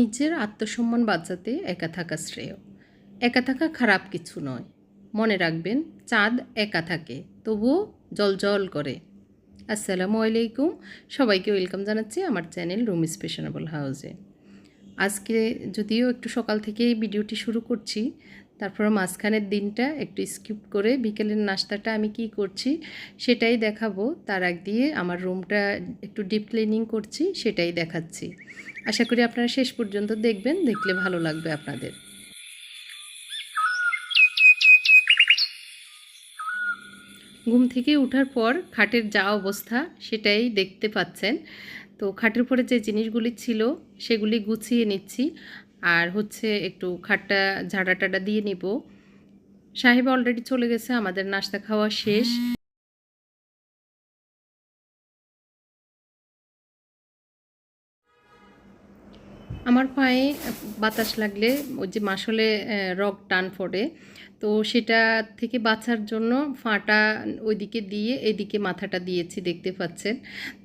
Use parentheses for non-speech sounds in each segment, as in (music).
নিজের আত্মসম্মান বাঁচাতে একা থাকা শ্রেয়। একা থাকা খারাপ কিছু নয়। মনে রাখবেন, চাঁদ একা থাকে, তবুও জল করে। আসসালামু আলাইকুম। সবাইকে ওয়েলকাম জানাচ্ছি আমার চ্যানেল রুম স্পেশনেবল হাউসে। আজকে যদিও একটু সকাল থেকেই ভিডিওটি শুরু করছি, তারপর মাঝখানের দিনটা একটু স্কিপ করে বিকেলের নাস্তাটা আমি কি করছি সেটাই দেখাবো। তার আগ দিয়ে আমার রুমটা একটু ডিপ ক্লিনিং করছি, সেটাই দেখাচ্ছি। আশা করি আপনারা শেষ পর্যন্ত দেখবেন, দেখলে ভালো লাগবে আপনাদের। ঘুম থেকে ওঠার পর খাটের যা অবস্থা সেটাই দেখতে পাচ্ছেন। তো খাটের উপরে যে জিনিসগুলি ছিল সেগুলি গুছিয়ে নিচ্ছি। আর হচ্ছে একটু খাটটা ঝাড়া টাড়া দিয়ে নিব। সাহেব অলরেডি চলে গেছে, আমাদের নাস্তা খাওয়া শেষ। আমার পায়ে বাতাস লাগলে ওই যে মাসলে রক টান পড়ে তো সেটা থেকে বাঁচার জন্য ফাটা ওইদিকে দিয়ে এদিকে মাথাটা দিয়েছি, দেখতে পাচ্ছেন।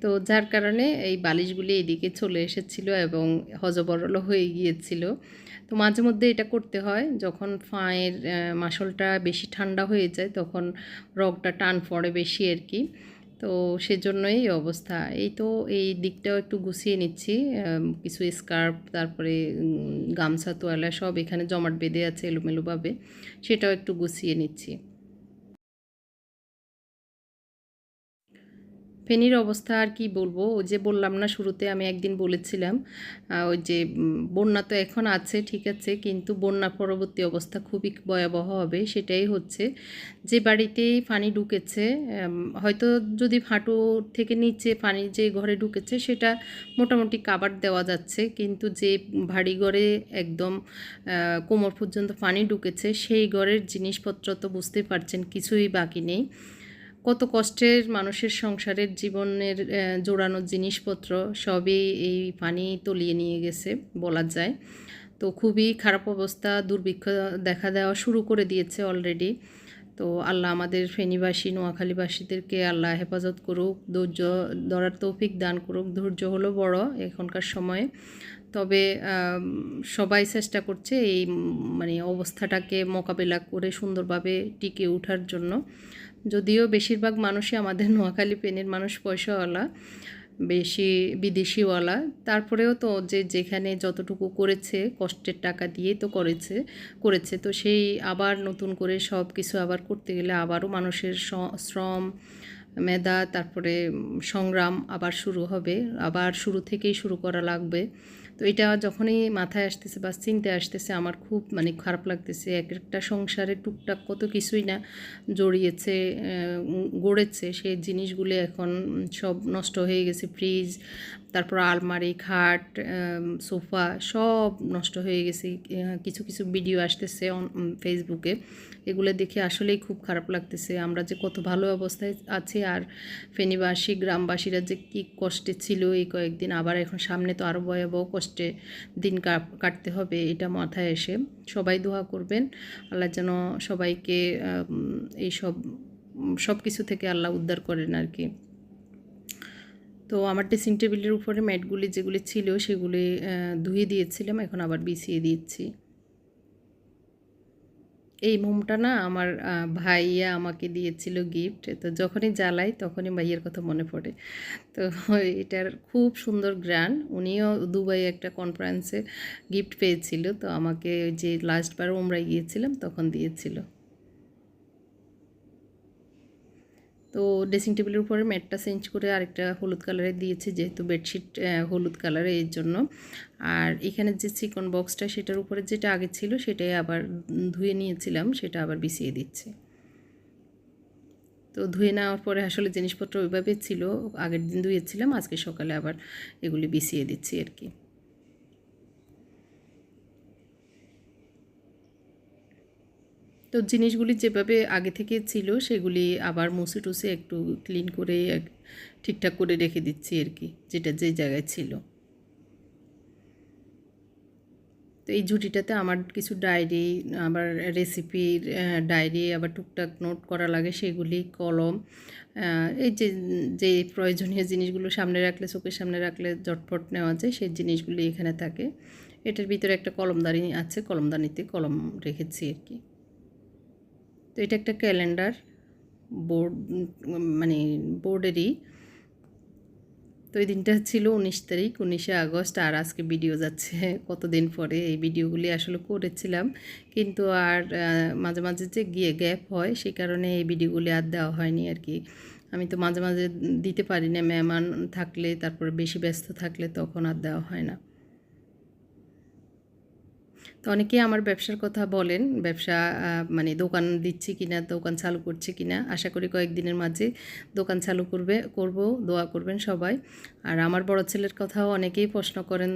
তো যার কারণে এই বালিশগুলি এদিকে চলে এসেছিল এবং হজবরল হয়ে গিয়েছিল। তো মাঝে মধ্যে এটা করতে হয়, যখন ফাঁয়ের মাসলটা বেশি ঠান্ডা হয়ে যায় তখন রগটা টান পড়ে বেশি আর কি। তো সেজন্যই এই অবস্থা। এই তো এই দিকটাও একটু গুছিয়ে নিচ্ছি। কিছু স্কার্ফ, তারপরে গামছা, তোয়ালা সব এখানে জমাট বেঁধে আছে এলোমেলোভাবে। সেটাও একটু গুছিয়ে নিচ্ছি। ফেনীর অবস্থা আর কি বলব? ওই যে বললাম না, শুরুতে আমি একদিন বলেছিলাম ওই যে বন্যা তো এখন আছে, ঠিক আছে, কিন্তু বন্যা পরবর্তী অবস্থা খুবই ভয়াবহ হবে, সেটাই হচ্ছে যে বাড়িতেই পানি ঢুকেছে হয়তো যদি ফাটো থেকে নিচে পানি যে ঘরে ঢুকেছে, সেটা মোটামুটি কাবার দেওয়া যাচ্ছে, কিন্তু যে ভারী ঘরে একদম কোমর পর্যন্ত পানি ঢুকেছে, সেই ঘরের জিনিসপত্র তো বুঝতে পারছেন, কিছুই বাকি নেই। কত কষ্টের মানুষের সংসারের জীবনের জোড়ানো জিনিসপত্র সবই এই পানি তলিয়ে নিয়ে গেছে বলা যায়। তো খুবই খারাপ অবস্থা, দুর্ভিক্ষ দেখা দেওয়া শুরু করে দিয়েছে অলরেডি তো আল্লাহ আমাদের ফেনীবাসী, নোয়াখালীবাসীদেরকে আল্লাহ হেফাজত করুক, ধৈর্য ধরার তৌফিক দান করুক, ধৈর্য হলো বড় এখনকার সময়ে। তবে সবাই চেষ্টা করছে এই মানে অবস্থাটাকে মোকাবেলা করে সুন্দরভাবে টিকে ওঠার জন্য। যদিও বেশিরভাগ মানুষই আমাদের নোয়াখালী পেনের মানুষ পয়সাওয়ালা, বেশি বিদেশিওয়ালা। তারপরেও তো যে যেখানে যতটুকু করেছে, কষ্টের টাকা দিয়ে তো করেছে করেছে। তো সেই আবার নতুন করে সব কিছু আবার করতে গেলে আবারও মানুষের শ্রম মেধা, তারপরে সংগ্রাম আবার শুরু হবে। আবার শুরু থেকেই শুরু করা লাগবে। তো এটা যখনই মাথায় আসতেছে বা চিনতে আসতেছে, আমার খুব মানে খারাপ লাগতেছে। এক একটা সংসারে টুকটাক কত কিছুই না জড়িয়েছে গড়েছে। সেই জিনিসগুলো এখন সব নষ্ট হয়ে গেছে। ফ্রিজ তারপর আলমারি, খাট সোফা সব নষ্ট হয়ে গেছে। কিছু কিছু ভিডিও আসতেছে অন ফেসবুকে এগুলো দেখে আসলেই খুব খারাপ লাগতেছে। আমরা যে কত ভালো অবস্থায় আছি আর ফেনীবাসী, গ্রামবাসীরা যে কী কষ্টে ছিল এই কয়েকদিন। আবার এখন সামনে তো আরও ভয়াবহ কষ্টে দিন কাটতে হবে, এটা মাথায় এসে। সবাই দোয়া করবেন। আল্লাহ যেন সবাইকে এই সব সব কিছু থেকে আল্লাহ উদ্ধার করেন আর কি। তো আমার ড্রেসিং টেবিলের উপরে ম্যাটগুলি যেগুলি ছিল সেগুলি ধুয়ে দিয়েছিলাম, এখন আবার বিছিয়ে দিচ্ছি। এই মোমটা না আমার ভাইয়া আমাকে দিয়েছিল গিফট তো যখনই জ্বালাই তখনই ভাইয়ের কথা মনে পড়ে। তো এটার খুব সুন্দর গ্রান উনিও দুবাই একটা কনফারেন্সে গিফট পেয়েছিল, তো আমাকে যে লাস্টবার ওমরাই গিয়েছিলাম তখন দিয়েছিল। তো ড্রেসিং টেবিলের উপরে ম্যাটটা চেঞ্জ করে আরেকটা হলুদ কালারে দিয়েছি, যেহেতু বেডশিট হলুদ কালারে এর জন্য। আর এখানে যে চিকন বক্সটা সেটার উপরে যেটা আগে ছিল, সেটাই আবার ধুয়ে নিয়েছিলাম, সেটা আবার বিছিয়ে দিচ্ছি। তো ধুয়ে নেওয়ার পরে আসলে জিনিসপত্র ওইভাবে ছিল, আগের দিন ধুয়েছিলাম, আজকে সকালে আবার এগুলি বিছিয়ে দিচ্ছি আর কি। তো জিনিসগুলি যেভাবে আগে থেকে ছিল, সেগুলি আবার মুছে টুসে একটু ক্লিন করে ঠিকঠাক করে রেখে দিচ্ছি আর কি, যেটা যে জায়গায় ছিল। তো এই ঝুটিটাতে আমার কিছু ডায়েরি আবার রেসিপির ডায়েরি আবার টুকটাক নোট করা লাগে, সেগুলি কলম এই যে যে প্রয়োজনীয় জিনিসগুলো সামনে রাখলে, চোখের সামনে রাখলে জটফট নেওয়া যায়, সেই জিনিসগুলি এখানে থাকে। এটার ভিতরে একটা কলমদানি আছে, কলমদানিতে কলম রেখেছি আর কি। তো এটা একটা ক্যালেন্ডার বোর্ড মানে বোর্ডেরই। তো এই দিনটা ছিল উনিশ তারিখ, উনিশে আগস্ট। আর আজকে ভিডিও যাচ্ছে কতদিন পরে, এই ভিডিওগুলি আসলে করেছিলাম। কিন্তু আর মাঝে মাঝে যে গিয়ে গ্যাপ হয় সেই কারণে এই ভিডিওগুলি আর দেওয়া হয়নি আর কি। আমি তো মাঝে মাঝে দিতে পারি না মেহমান থাকলে, তারপরে বেশি ব্যস্ত থাকলে তখন আর দেওয়া হয় না। তো অনেকেই আমার ব্যবসার কথা বলেন, ব্যবসা মানে দোকান দিচ্ছি কিনা, দোকান চালু করছি কিনা, আশা করি কয়েকদিনের মাঝে দোকান চালু করবে, করব, দোয়া করবেন সবাই। আর আমার বড় ছেলের কথাও অনেকেই প্রশ্ন করেন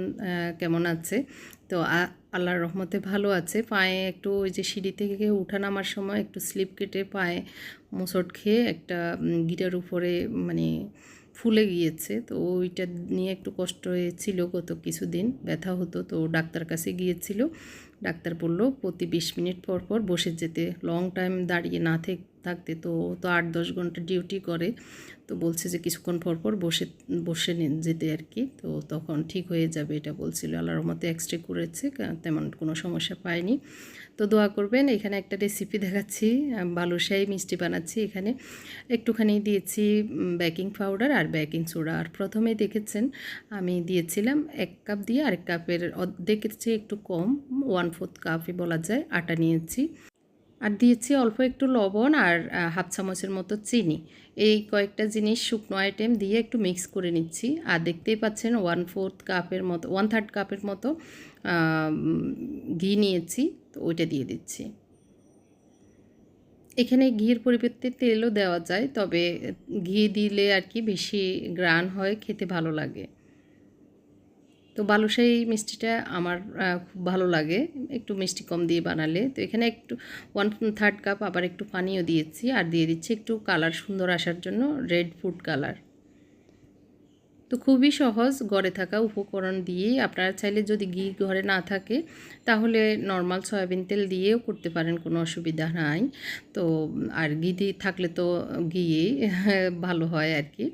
কেমন আছে? তো আল্লাহর রহমতে ভালো আছে। পায়ে একটু ওই যে সিঁড়ি থেকে উঠা নামার সময় একটু স্লিপ কেটে পায়ে মোচট খেয়ে একটা গিটার উপরে মানে ফুলে গিয়েছে। তো ওইটা নিয়ে একটু কষ্ট হয়েছিল গত কিছুদিন, ব্যথা হতো। তো ডাক্তার কাছে গিয়েছিল। ডাক্তার বলল, প্রতি বিশ মিনিট পর পর বসে যেতে। লং টাইম দাঁড়িয়ে না থাকতে, তো তো আট দশ ঘণ্টা ডিউটি করে। তো বলছে যে কিছুক্ষণ পর পর বসে বসে যেতে আর কি। তো তখন ঠিক হয়ে যাবে এটা বলছিল। আল্লাহর মতো এক্সরে করেছে তেমন কোনো সমস্যা পায়নি। তো দোয়া করবেন, এখানে একটা রেসিপি দেখাচ্ছি বালুশাহি মিষ্টি বানাচ্ছি এখানে। একটুখানি দিয়েছি বেকিং পাউডার আর বেকিং সোডা আর প্রথমেই দেখেছেন, আমি দিয়েছিলাম এক কাপ দিয়ে আরেক কাপের চেয়ে একটু কম ওয়ান ফোর্থ কাপই বলা যায়, আটা নিয়েছি। আর দিয়েছি অল্প একটু লবণ আর হাফ চামচের মতো চিনি। এই কয়েকটা জিনিস শুকনো আইটেম দিয়ে একটু মিক্স করে নিচ্ছি। আর দেখতেই পাচ্ছেন ওয়ান ফোর্থ কাপের মতো ওয়ান থার্ড কাপের মতো ঘি নিয়েছি, তো ওইটা দিয়ে দিচ্ছি। এখানে ঘির পরিবর্তে তেলও দেওয়া যায়, তবে, ঘি দিলে আর কি বেশি গ্রান হয়, খেতে ভালো লাগে। তো বালুশাহী মিষ্টিটা আমার খুব ভালো লাগে। একটু মিষ্টি কম দিয়ে বানালে। তো এখানে একটু ওয়ান থার্ড কাপ আবার একটু পানিও দিয়েছি আর দিয়ে দিচ্ছি একটু কালার সুন্দর আসার জন্য রেড ফুড কালার তো খুবই সহজ ঘরে থাকা উপকরণ দিয়েই আপনারা চাইলে যদি ঘি ঘরে না থাকে তাহলে নর্মাল সয়াবিন তেল দিয়েও করতে পারেন, কোনো অসুবিধা নাই। তো, আর ঘি থাকলে তো ঘি ভালো হয় আর কি।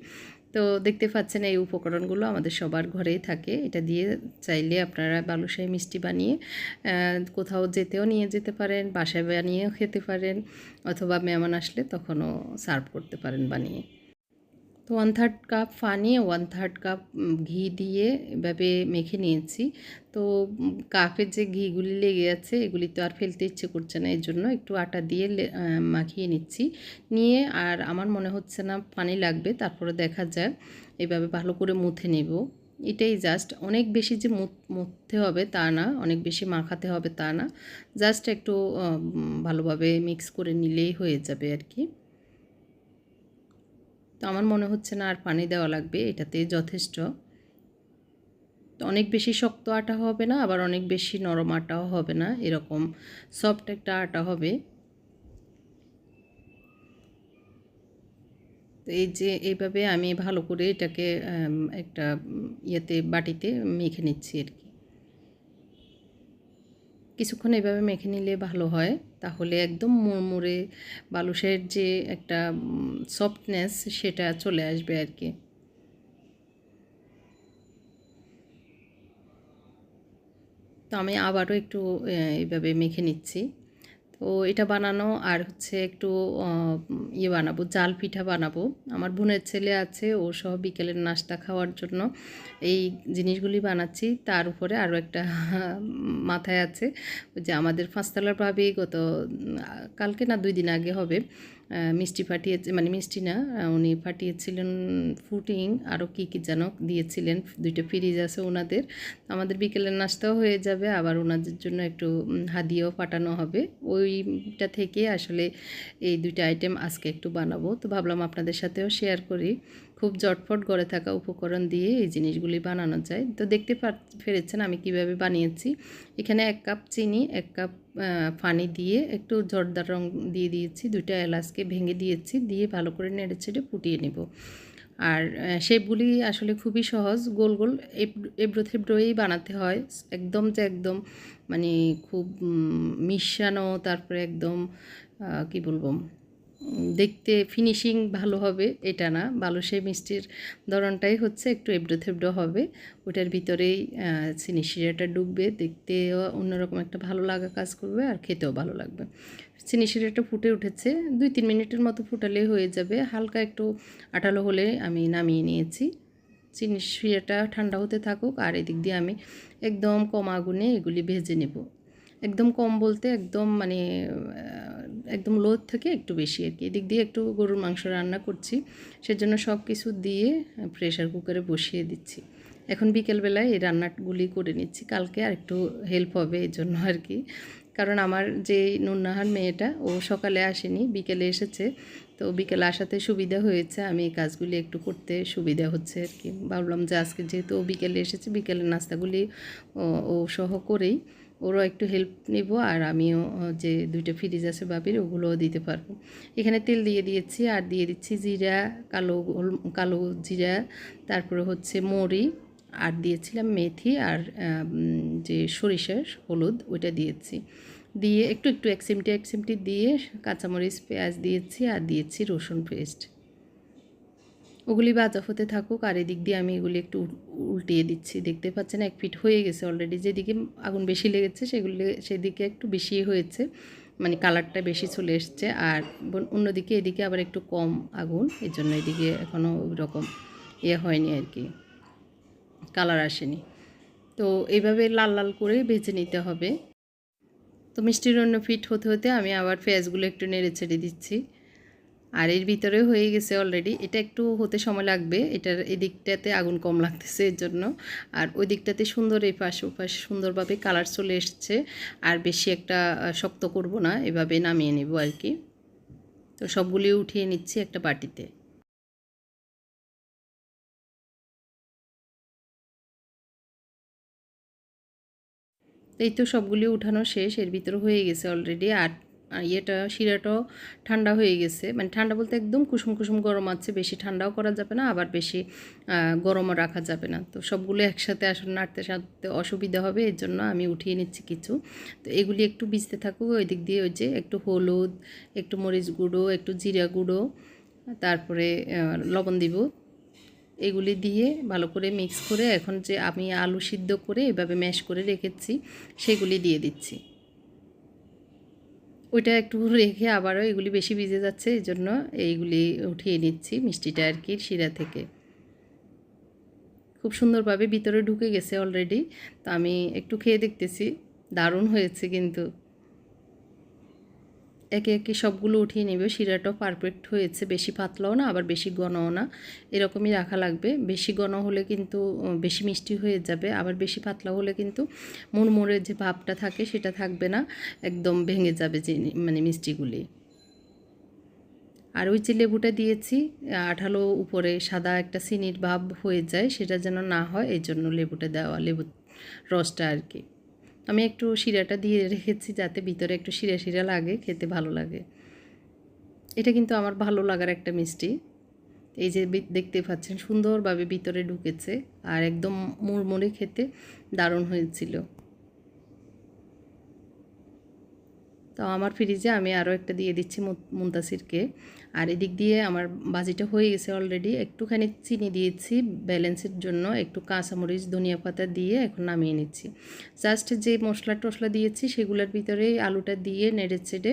তো দেখতে পাচ্ছেন এই উপকরণগুলো আমাদের সবার ঘরেই থাকে। এটা দিয়ে চাইলে আপনারা বালুশাহী মিষ্টি বানিয়ে কোথাও যেতেও নিয়ে যেতে পারেন, বাসায় বানিয়েও খেতে পারেন, অথবা মেহমান আসলে তখনও সার্ভ করতে পারেন বানিয়ে। তো ওয়ান থার্ড কাপ পানি ওয়ান থার্ড কাপ ঘি দিয়ে এভাবে মেখে নিয়েছি। তো কাপের যে ঘিগুলি লেগে আছে, এগুলি তো আর ফেলতে ইচ্ছে করছে না, এর জন্য একটু আটা দিয়ে মাখিয়ে নিচ্ছি। নিয়ে আর আমার মনে হচ্ছে না পানি লাগবে, তারপরে দেখা যায় এভাবে ভালো করে মুথে নেব। এটাই জাস্ট অনেক বেশি যে মুথতে হবে তা না, অনেক বেশি মাখাতে হবে তা না জাস্ট একটু ভালোভাবে মিক্স করে নিলেই হয়ে যাবে আর কি। তো আমার মনে হচ্ছে না আর পানি দেওয়া লাগবে, এটাতে যথেষ্ট। তো অনেক বেশি শক্ত আটা হবে না, আবার অনেক বেশি নরম আটাও হবে না, এরকম সফট একটা আটা হবে। তো এই যে এইভাবে আমি ভালো করে এটাকে একটা ইয়েতে, বাটিতে মেখে নিচ্ছি আর কি। কিছুক্ষণ এভাবে মেখে নিলে ভালো হয়। তাহলে একদম মুড়মুড়ে বালুশের যে একটা সফটনেস সেটা চলে আসবে আর কি তো আমি আবারও একটু এইভাবে মেখে নিচ্ছি। তো এটা বানানো আর হচ্ছে একটু ইয়ে বানাবো, জাল পিঠা বানাবো। আমার বোনের ছেলে আছে, ও সহ বিকেলের নাস্তা খাওয়ার জন্য এই জিনিসগুলি বানাচ্ছি। তার উপরে আরও একটা (laughs) মাথায় আছে, যে আমাদের পাঁচতলার ভাবে গত কালকে না দুই দিন আগে হবে মিষ্টি ফাটিয়েছে মানে মিষ্টি না উনি ফাটিয়েছিলেন ফুটিং আরও কী কী যেন দিয়েছিলেন, দুইটা ফ্রিজ আছে ওনাদের। আমাদের বিকেলের নাস্তাও হয়ে যাবে, আবার ওনাদের জন্য একটু হাদিয়াও পাঠানো হবে। ওইটা থেকে আসলে এই দুইটা আইটেম আজকে একটু বানাবো। তো ভাবলাম আপনাদের সাথেও শেয়ার করি। খুব জটফট গড়ে থাকা উপকরণ দিয়ে এই জিনিসগুলি বানানো যায়। তো দেখতে পেরেছেন আমি কীভাবে বানিয়েছি। এখানে এক কাপ চিনি, এক কাপ পানি দিয়ে একটু জর্দার রং দিয়ে দিয়েছি, দুইটা এলাচকে ভেঙে দিয়েছি, দিয়ে ভালো করে নেড়ে ছেড়ে ফুটিয়ে নেব। আর সেপগুলি আসলে খুবই সহজ, গোল গোল এব্রো থেব্রোয়েই বানাতে হয়, একদম যে একদম মানে খুব মিশানো, তারপরে একদম কি বলব? দেখতে ফিনিশিং ভালো হবে, এটা না। ভালো সেই মিষ্টির ধরনটাই হচ্ছে একটু এবড়ো থেবড়ো হবে। ওটার ভিতরেই চিনি শিরাটা ডুববে, দেখতেও অন্যরকম একটা ভালো লাগা কাজ করবে আর খেতেও ভালো লাগবে। চিনি শিরাটা ফুটে উঠেছে, দুই তিন মিনিটের মতো ফুটালেই হয়ে যাবে। হালকা একটু আঠালো হলে আমি নামিয়ে নিয়েছি। চিনি শিরাটা ঠান্ডা হতে থাকুক আর এদিক দিয়ে আমি একদম কম আগুনে এগুলি ভেজে নেব। একদম কম বলতে একদম মানে একদম লো থেকে একটু বেশি আর কি। এদিক দিয়ে একটু গরুর মাংস রান্না করছি, সেজন্য সব কিছু দিয়ে প্রেশার কুকারে বসিয়ে দিচ্ছি। এখন বিকেলবেলায় এই রান্নাগুলি করে নিচ্ছি, কালকে আর একটু হেল্প হবে এই জন্য আর কি। কারণ আমার যে নুন্নাহার মেয়েটা, ও সকালে আসেনি, বিকেলে এসেছে, তো বিকেলে আসাতে সুবিধা হয়েছে, আমি এই কাজগুলি একটু করতে সুবিধা হচ্ছে আর কি। ভাবলাম যে আজকে যেহেতু ও বিকেলে এসেছে, বিকেলের নাস্তাগুলি ও সহ করেই ওরও একটু হেল্প নিব আর আমিও যে দুইটা ফ্রিজ আছে বাপির, ওগুলোও দিতে পারব। এখানে তেল দিয়ে দিয়েছি, আর দিয়ে দিচ্ছি জিরা, কালো কালো জিরা, তারপরে হচ্ছে মরি, আর দিয়েছিলাম মেথি আর যে সরিষার হলুদ, ওইটা দিয়েছি। দিয়ে একটু একটু এক চিমটি এক চিমটি দিয়ে কাঁচামরিচ, পেঁয়াজ দিয়েছি, আর দিয়েছি রসুন পেস্ট ওগুলি ভাজা হতে থাকুক, আর এদিক দিয়ে আমি এগুলি একটু উল- উল্টিয়ে দিচ্ছি। দেখতে পাচ্ছেন, এক ফিট হয়ে গেছে অলরেডি যেদিকে আগুন বেশি লেগেছে, সেগুলি, সেদিকে একটু বেশি হয়েছে। মানে কালারটা বেশি চলে এসছে। আর অন্যদিকে এদিকে আবার একটু কম আগুন। এই জন্য এদিকে এখনও রকম ইয়ে হয়নি আর কি। কালার আসেনি। তো এইভাবে লাল লাল করে ভেজে নিতে হবে। তো মিষ্টির অন্য ফিট হতে হতে আমি আবার পেঁয়াজগুলো একটু নেড়ে ছেড়ে দিচ্ছি। আর এর ভিতরে হয়ে গেছে অলরেডি এটা একটু হতে সময় লাগবে, এটার এদিকটাতে আগুন কম লাগতেছে এর জন্য। আর ওই দিকটাতে সুন্দর এই পাশ ওপাশ সুন্দরভাবে কালার চলে এসছে। আর বেশি একটা শক্ত করব না, এভাবে নামিয়ে নেব আর কি। তো সবগুলি উঠিয়ে নিচ্ছি একটা বাটিতে। এই তো সবগুলি উঠানো শেষ, এর ভিতরে হয়ে গেছে অলরেডি আর ইয়েটা, শিরাটাও ঠান্ডা হয়ে গেছে। মানে ঠান্ডা বলতে একদম কুসুম কুসুম গরম আছে, বেশি ঠান্ডাও করা যাবে না, আবার বেশি গরমও রাখা যাবে না। তো সবগুলো একসাথে আসলে নাড়তে সাথে অসুবিধা হবে, এর জন্য আমি উঠিয়ে নিচ্ছি কিছু। তো এগুলি একটু ভিজতে থাকুক, ওই দিক দিয়ে ওই যে একটু হলুদ, একটু মরিচ গুঁড়ো, একটু জিরা গুঁড়ো, তারপরে লবণ দিব। এগুলি দিয়ে ভালো করে মিক্স করে এখন যে আমি আলু সিদ্ধ করে এভাবে ম্যাশ করে রেখেছি, সেগুলি দিয়ে দিচ্ছি। ওইটা একটু রেখে আবারও এগুলি বেশি ভিজে যাচ্ছে, এই জন্য এইগুলি উঠিয়ে নিচ্ছি মিষ্টিটা আর কি শিরা থেকে। খুব সুন্দরভাবে ভিতরে ঢুকে গেছে অলরেডি তো আমি একটু খেয়ে দেখতেছি। দারুণ হয়েছে কিন্তু। একে একে সবগুলো উঠিয়ে নেবে। শিরাটাও পারফেক্ট হয়েছে। বেশি পাতলাও না, আবার বেশি ঘনও না। এরকমই রাখা লাগবে। বেশি ঘন হলে কিন্তু বেশি মিষ্টি হয়ে যাবে। আবার বেশি পাতলা হলে কিন্তু মুড়মুড়ের যে ভাবটা থাকে সেটা থাকবে না। একদম ভেঙে যাবে যে মানে মিষ্টিগুলি। আর ওই যে লেবুটা দিয়েছি, আঠালো উপরে সাদা একটা চিনির ভাব হয়ে যায়, সেটা যেন না হয় এই জন্য লেবুটা দেওয়া লেবু রসটা আর কি। আমি একটু শিরাটা দিয়ে রেখেছি যাতে ভিতরে একটু শিরা শিরা লাগে, খেতে ভালো লাগে। এটা কিন্তু আমার ভালো লাগার একটা মিষ্টি। এই যে দেখতে পাচ্ছেন, সুন্দরভাবে ভিতরে ঢুকেছে আর একদম মুড়মুড়ে খেতে দারুণ হয়েছিল। তো আমার ফ্রিজে আমি আরও একটা দিয়ে দিচ্ছি মুনতাসিরকে। আর এদিক দিয়ে আমার বাজিটা হয়ে গেছে অলরেডি একটুখানি চিনি দিয়েছি ব্যালেন্সের জন্য। একটু কাঁচামরিচ, ধনিয়া পাতা দিয়ে এখন নামিয়ে নিচ্ছি। জাস্ট যে মশলা টশলা দিয়েছি সেগুলোর ভিতরে আলুটা দিয়ে নেড়ে চেড়ে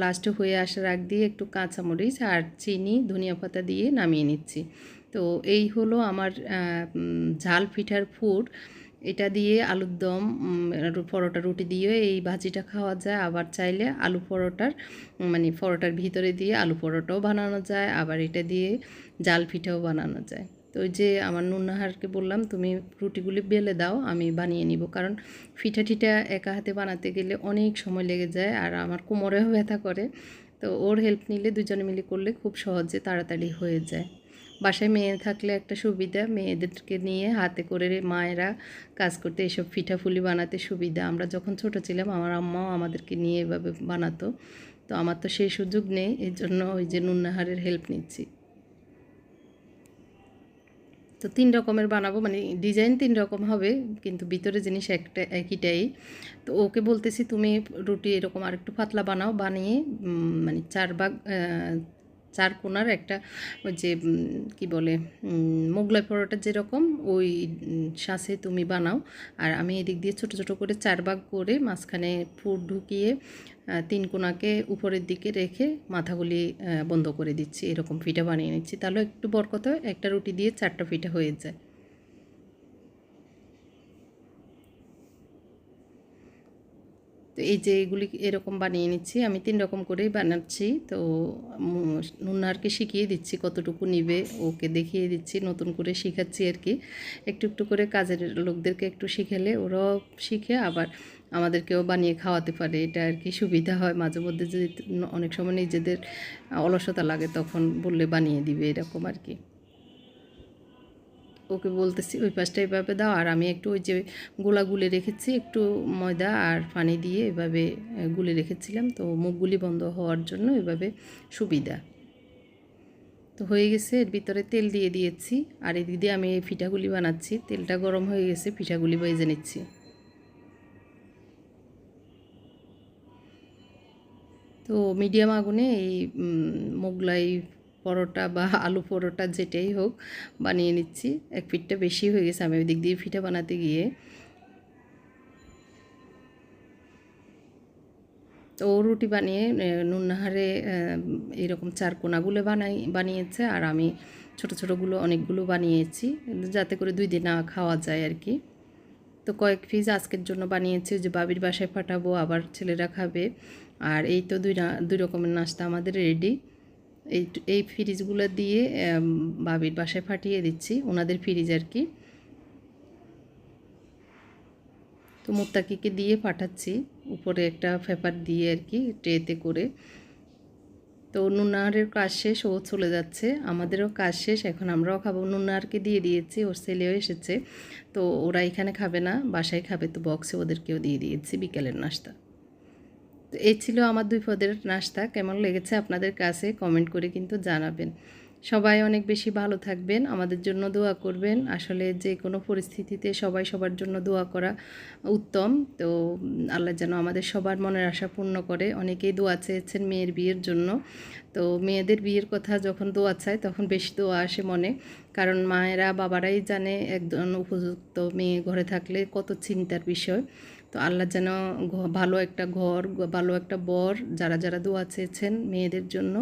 লাস্টে হয়ে আসার আগ দিয়ে একটু কাঁচামরিচ আর চিনি, ধনিয়া পাতা দিয়ে নামিয়ে নিচ্ছি। তো এই হলো আমার ঝাল পিঠার ফুড এটা দিয়ে আলুর দম পরোটা রুটি দিয়ে এই ভাজিটা খাওয়া যায়। আবার চাইলে আলু পরোটার মানে পরোটার ভিতরে দিয়ে আলু পরোটাও বানানো যায়। আবার এটা দিয়ে জাল পিঠাও বানানো যায়। তো ওই যে আমার নুনাহারকে বললাম, তুমি রুটিগুলি বেলে দাও, আমি বানিয়ে নিব। কারণ পিঠা টিঠা একা হাতে বানাতে গেলে অনেক সময় লেগে যায় আর আমার কোমরেও ব্যথা করে। তো ওর হেল্প নিলে দুজনে মিলে করলে খুব সহজে তাড়াতাড়ি হয়ে যায়। বাসায় মেয়ে থাকলে একটা সুবিধা, মেয়েদেরকে নিয়ে হাতে করে মায়েরা কাজ করতে এসব পিঠাফুলি বানাতে সুবিধা। আমরা যখন ছোট ছিলাম, আমার আম্মাও আমাদেরকে নিয়ে এভাবে বানাতো। তো আমার তো সেই সুযোগ নেই এর জন্য ওই যে নুন্নাহারের হেল্প নিচ্ছি। তো তিন রকমের বানাবো মানে ডিজাইন তিন রকম হবে, কিন্তু ভিতরে জিনিস একটা, একইটাই। তো ওকে বলতেছি, তুমি রুটি এরকম আর একটু পাতলা বানাও। বানিয়ে মানে চার ভাগ চার কোনার একটা ওই যে কি বলে মোগলাই পরোটা যেরকম, ওই শাঁসে তুমি বানাও। আর আমি এদিক দিয়ে ছোট ছোট করে চার ভাগ করে মাঝখানে ফুট ঢুকিয়ে তিন কোনাকে উপরের দিকে রেখে মাথাগুলি বন্ধ করে দিচ্ছি। এরকম ফিটা বানিয়ে নিচ্ছি। তাহলে একটু বরকত একটা রুটি দিয়ে চারটা ফিটা হয়ে যায়। তো এই যে এগুলি এরকম বানিয়ে নিচ্ছি, আমি তিন রকম করেই বানাচ্ছি। তো নুনারকে শিখিয়ে দিচ্ছি কতটুকু নিবে, ওকে দেখিয়ে দিচ্ছি, নতুন করে শিখাচ্ছি আর কি। একটু একটু করে কাজের লোকদেরকে একটু শিখালে ওরাও শিখে আবার আমাদেরকেও বানিয়ে খাওয়াতে পারে, এটা আর কি সুবিধা হয়। মাঝে মধ্যে যদি অনেক সময় নিজেদের অলসতা লাগে তখন বললে বানিয়ে দিবে, এরকম আর কি। ওকে বলতেছি, ওই পাশটা এভাবে দাও। আর আমি একটু ওই যে গোলা গুলে রেখেছি, একটু ময়দা আর পানি দিয়ে এভাবে গুলে রেখেছিলাম। তো মুখগুলি বন্ধ হওয়ার জন্য এভাবে সুবিধা। তো হয়ে গেছে, এর ভিতরে তেল দিয়ে দিয়েছি। আর এদিক দিয়ে আমি এই পিঠাগুলি বানাচ্ছি। তেলটা গরম হয়ে গেছে পিঠাগুলি ভেজে নিচ্ছি। তো মিডিয়াম আগুনে এই মোগলাই পরোটা বা আলু পরোটা যেটাই হোক বানিয়ে নিচ্ছি। এক পিঠটা বেশি হয়ে গেছে, আমি ওই দিক দিয়ে পিঠা বানাতে গিয়ে। তো ও রুটি বানিয়ে নুনহারে এরকম চার কোনাগুলো বানাই, বানিয়েছে। আর আমি ছোট ছোটোগুলো অনেকগুলো বানিয়েছি, যাতে করে দুই দিন খাওয়া যায় আর কি। তো কয়েক পিস আজকের জন্য বানিয়েছি যে বাবির বাসায় পাঠাবো, আবার ছেলেরা খাবে। আর এই তো দুই দুই রকমের নাস্তা আমাদের রেডি। এই এই ফ্রিজগুলো দিয়ে বাবির বাসায় পাঠিয়ে দিচ্ছি, ওনাদের ফ্রিজ আর কি। তো মুত্তাকিকে দিয়ে পাঠাচ্ছি, উপরে একটা পেপার দিয়ে আর কি, ট্রেতে করে। তো নুনারের কাজ শেষ, ও চলে যাচ্ছে, আমাদেরও কাজ শেষ, এখন আমরাও খাব। নুনারকে দিয়ে দিয়েছি, ওর ছেলেও এসেছে। তো ওরা এখানে খাবে না, বাসায় খাবে, তো বক্সে ওদেরকেও দিয়ে দিয়েছি, বিকেলের নাস্তা। তো এই ছিল আমার দুই পদের নাস্তা। কেমন লেগেছে আপনাদের কাছে কমেন্ট করে কিন্তু জানাবেন। সবাই অনেক বেশি ভালো থাকবেন, আমাদের জন্য দোয়া করবেন। আসলে যে কোনো পরিস্থিতিতে সবাই সবার জন্য দোয়া করা উত্তম। তো আল্লাহ যেন আমাদের সবার মনের আশা পূর্ণ করে। অনেকেই দোয়া চেয়েছেন মেয়ের বিয়ের জন্য। তো মেয়েদের বিয়ের কথা যখন দোয়া চায় তখন বেশি দোয়া আসে মনে। কারণ মায়েরা বাবারাই জানে একজন উপযুক্ত মেয়ে ঘরে থাকলে কত চিন্তার বিষয়। তো আল্লাহ যেন ভালো একটা ঘর ভালো একটা বর যারা যারা দোয়া চেয়েছেন মেয়েদের জন্য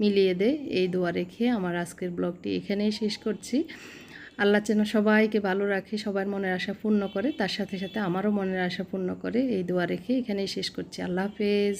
মিলিয়ে দেয় এই দোয়া রেখে আমার আজকের ব্লগটি এখানেই শেষ করছি। আল্লাহ যেন সবাইকে ভালো রাখে, সবার মনের আশা পূর্ণ করে, তার সাথে সাথে আমারও মনের আশা পূর্ণ করে। এই দোয়া রেখে এখানেই শেষ করছি। আল্লাহ হাফেজ।